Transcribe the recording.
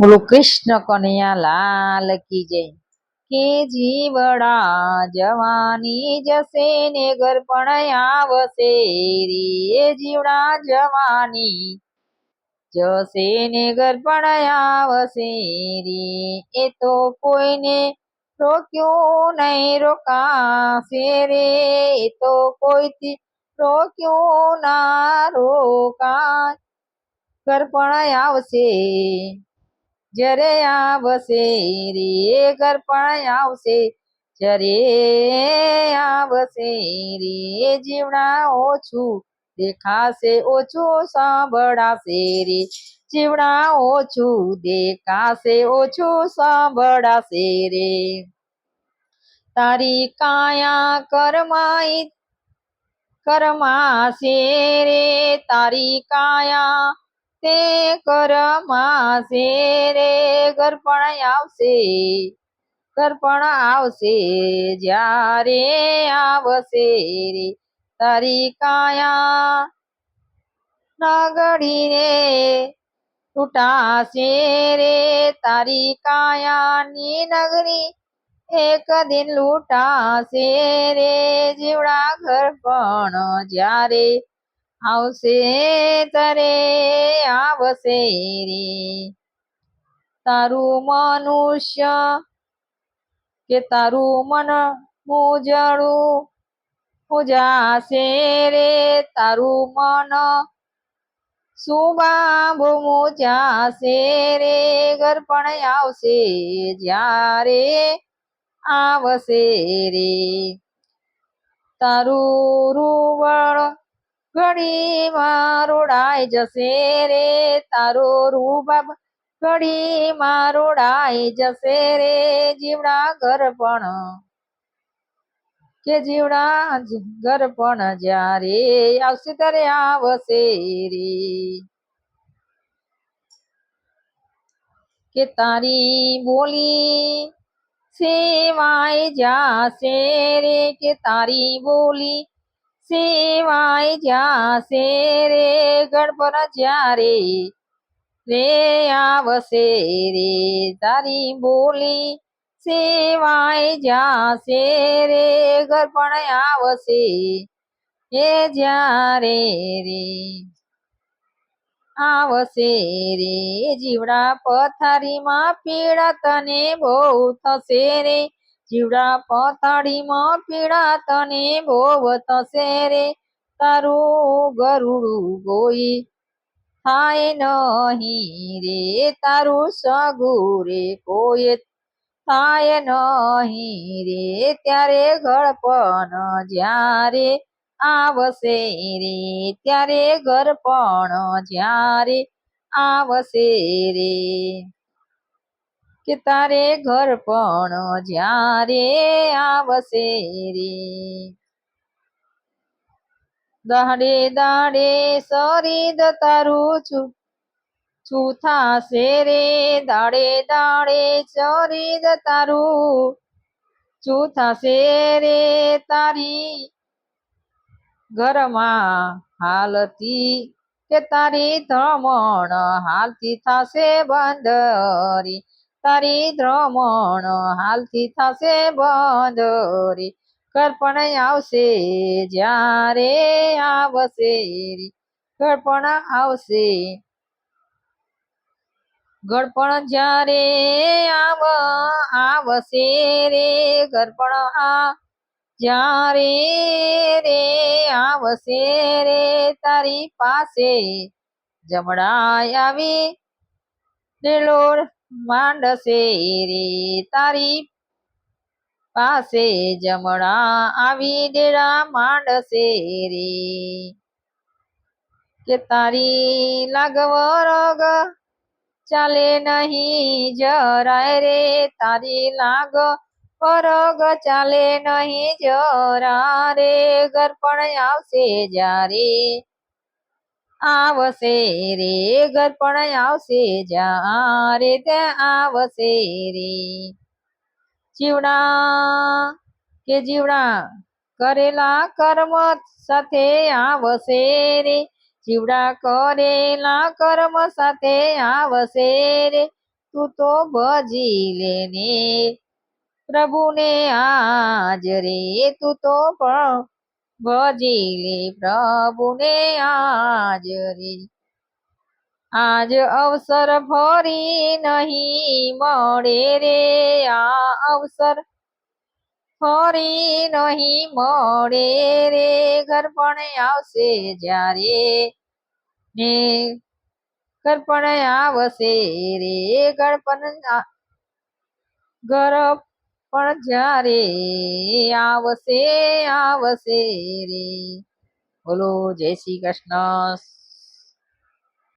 બોલો, કૃષ્ણ કનૈયા, લાલ કી જય. કે જીવડા જવાની જશે ને ઘર પણ આવશે રે જીવડા જવાની જશે ને ઘર પણ આવશે રે એ તો કોઈને રોક્યું નહીં, રોકાશે રે. એ તો કોઈથી રોક્યું ના, રોકાય. પણ આવશે. જ્યારે આવશે રે ગરપણ આવશે. જરે આવશે રે જીવડા ઓછું દેખાશે, ઓછું સાંભળાશે રે. જીવડા ઓછું દેખાશે, ઓછું સાંભળાશે રે. તારી કાયા કરમાઈ, કરમાશે રે. તારી કાયા તે કરમાશે રે ગરપણ આવશે ગરપણ આવશે, જ્યારે આવશે રે, તારી કાયા નગડી રે તૂટાશે રે, તારી કાયાની નગરી એક દિન લૂંટાશે રે, જીવડા ઘર પણ જ્યારે આવશે તરે આવશે રે. તારું મનુષ્ય કે તારું મન મુજળું પૂજાશે રે. તારું મન સુબાબુ મુજાશે રે. ગરપણ આવશે જ્યારે આવશે રે. તારું રૂવળ ઘડીમાં રોડાઈ જશે રે તારો રૂબાબ. ઘડીમાં રોડાઈ જશે રે જીવડા ગરપણ કે જીવડા ઘર ગરપણ જ્યારે આવશે ત્યારે આવશે રે. કે તારી બોલી સેવાય જાશે રે, કે તારી બોલી સેવાય જાશે રે ગણપણ જ્યારે રે આવશે રે, તારી બોલી સેવાય જાશે રે ગણપણ આવશે, એ જ્યારે રે આવશે રે જીવડા પથારીમાં પીડા તને બહુ થશે રે. જીવડા પથારીમાં પીડા તને ભોવ થશે રે. તારું ગરુડું ગોઈ થાય નહીં રે. તારું સગું રે કોઈ થાય નહીં રે. ત્યારે ગળપણ જ્યારે આવશે રે. ત્યારે ગરપણ જ્યારે આવશે રે. કે તારે ઘર પણ જ્યારે આવશે રે. દાડે દાડે સરીદ તારું છું છું થાશે રે. દાડે દાડે સરીદ તારું છું થાશે રે. તારી ઘરમાં હાલતી કે તારી ધમણ હાલતી થાશે બંદરી. તારી દ્રમણ હાલથી થશે બંદરી કરપણ આવશે જ્યારે આવશે ગળપણ આવશે. ગળપણ જ્યારે આવ, આવશે રે. ગળપણ આ જ્યારે રે આવશે રે. તારી પાસે જમડા આવી ડેલોર માંડશે રે તારી પાસે જમણા આવી ડેરા માંડશે રે કે તારી લાગવરગ ચાલે નહીં જરાય રે, તારી લાગ પરગ ચાલે નહીં જરા રે ગરપણ આવશે જ્યારે આવશે રે ગરપણ આવશે જ્યારે તે આવશે રે. જીવડા કે જીવડા કરેલા કર્મ સાથે આવશે રે. જીવડા કરેલા કર્મ સાથે આવશે રે. તું તો ભજી લેને, પ્રભુને આજ રે. તું તો પણ ભજી લે પ્રભુને આજ રે. આજ અવસર ફરી નહીં મળે રે. આ અવસર ફરી નહીં મળે રે. ઘરપણ આવશે જ્યારે ને ઘરપણ આવશે રે. ઘરપણ આ- ઘર પણ જ્યારે આવશે આવશે રે. બોલો જય શ્રી કૃષ્ણ.